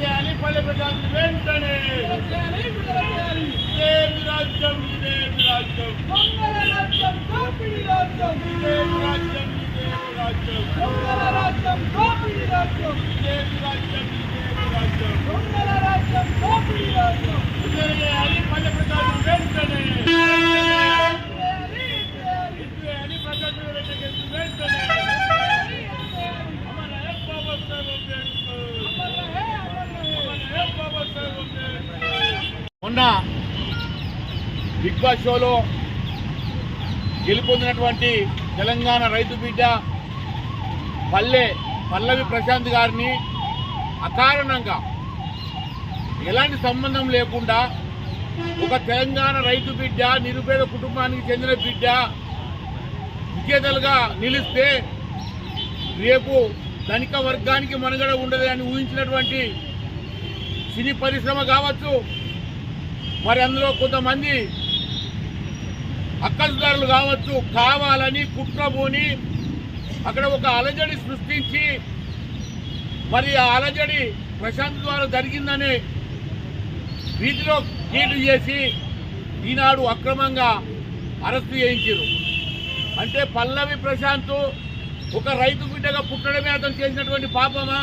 చేయాలి పల్లె ప్రజాన్ని వెంటనే ఇదేమి రాజ్యం ఇదేమి రాజ్యం ఇదేమి రాజ్యం ఇదేమి రాజ్యం ఇదేమి రాజ్యం ఇదేమి రాజ్యం చేయాలి పల్లె ప్రజాన్ని వెంటనే ఇదేమి ప్రజాన్ని వెంటనే అమర హే బాబా సాహెబ్ అంబేద్కర్ మొన్న బిగ్ బాస్ షోలో గెలుపొందినటువంటి తెలంగాణ రైతు బిడ్డ పల్లె పల్లవి ప్రశాంత్ గారిని అకారణంగా ఎలాంటి సంబంధం లేకుండా ఒక తెలంగాణ రైతు బిడ్డ నిరుపేద కుటుంబానికి చెందిన బిడ్డ విజేతలుగా నిలిస్తే రేపు ధనిక వర్గానికి మనుగడ ఉండదు అని ఊహించినటువంటి సినీ పరిశ్రమ కావచ్చు. మరి అందులో కొంతమంది అక్కసుదారులు కావచ్చు. కావాలని కుట్రబోని అక్కడ ఒక అలజడి సృష్టించి మరి ఆ అలజడి ప్రశాంత్ ద్వారా జరిగిందని వీధిలో కీడు చేసి ఈనాడు అక్రమంగా అరెస్టు చేయించారు. అంటే పల్లవి ప్రశాంత్ ఒక రైతు బిడ్డగా పుట్టడమే అతను చేసినటువంటి పాపమా?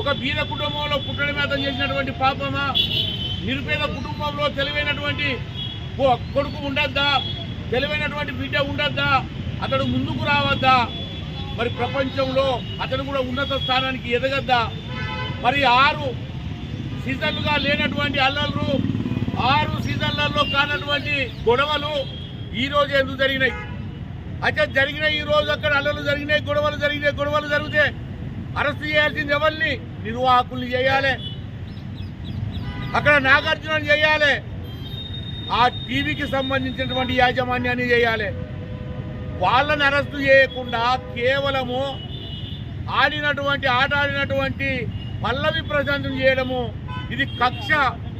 ఒక బీద కుటుంబంలో పుట్టడమే అతను చేసినటువంటి పాపమా? నిరుపేద కుటుంబంలో తెలివైనటువంటి కొడుకు ఉండద్దా? తెలివైనటువంటి బిడ్డ ఉండద్దా? అతడు ముందుకు రావద్దా? మరి ప్రపంచంలో అతను కూడా ఉన్నత స్థానానికి ఎదగద్దా? మరి ఆరు సీజన్లుగా లేనటువంటి అల్లర్లు ఆరు సీజన్లలో కానటువంటి గొడవలు ఈరోజు ఎందుకు జరిగినాయి? అయితే జరిగిన ఈ రోజు అక్కడ అల్లలు జరిగినాయి గొడవలు జరిగినాయి గొడవలు జరిగితే అరెస్ట్ చేయాల్సింది ఎవరిని? నిర్వాహకుల్ని చేయాలి. అక్కడ నాగార్జున చేయాలి. ఆ టీవీకి సంబంధించినటువంటి యాజమాన్యాన్ని చేయాలి. వాళ్ళని అరెస్టు చేయకుండా కేవలము ఆడినటువంటి ఆట ఆడినటువంటి పల్లవి ప్రశాంతం చేయడము ఇది కక్ష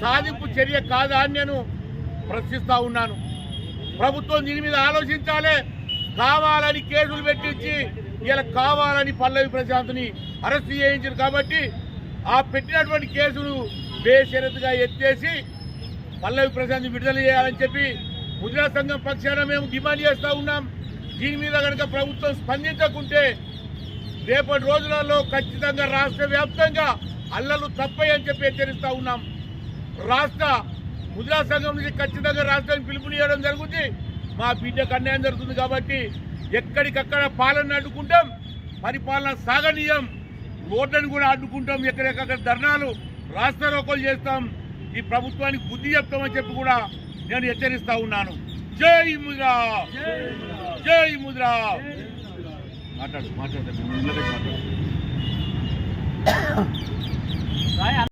సాధింపు చర్య కాదా అని నేను ప్రశ్నిస్తూ ఉన్నాను. ప్రభుత్వం దీని మీద ఆలోచించాలి. కావాలని కేసులు పెట్టించి ఇలా కావాలని పల్లవి ప్రశాంత్ని అరెస్ట్ చేయించారు కాబట్టి ఆ పెట్టినటువంటి కేసులు బేషరతుగా ఎత్తేసి పల్లవి ప్రశాంత్ విడుదల చేయాలని చెప్పి ముద్రా సంఘం పక్షాన మేము డిమాండ్ చేస్తూ ఉన్నాం. దీని మీద కనుక ప్రభుత్వం స్పందించకుంటే రేపటి రోజులలో ఖచ్చితంగా రాష్ట్ర వ్యాప్తంగా అల్లలు అని చెప్పి హెచ్చరిస్తూ ఉన్నాం. రాష్ట్ర ముద్రా సంఘం నుంచి ఖచ్చితంగా రాష్ట్రానికి పిలుపునియడం జరుగుతుంది మా బిడ్డకు అన్యాయం జరుగుతుంది కాబట్టి ఎక్కడికక్కడ పాలన అడ్డుకుంటాం పరిపాలన సాగనీయం రోడ్లను కూడా అడ్డుకుంటాం ఎక్కడెక్కడ ధర్నాలు రాష్ట్ర రోకోలు చేస్తాం. ఈ ప్రభుత్వానికి బుద్ధి చెప్తామని చెప్పి కూడా నేను హెచ్చరిస్తా ఉన్నాను. జై ముద్రా. జై ముద్రా. మాట్లాడు మాట్లాడతాను మాట్లాడు.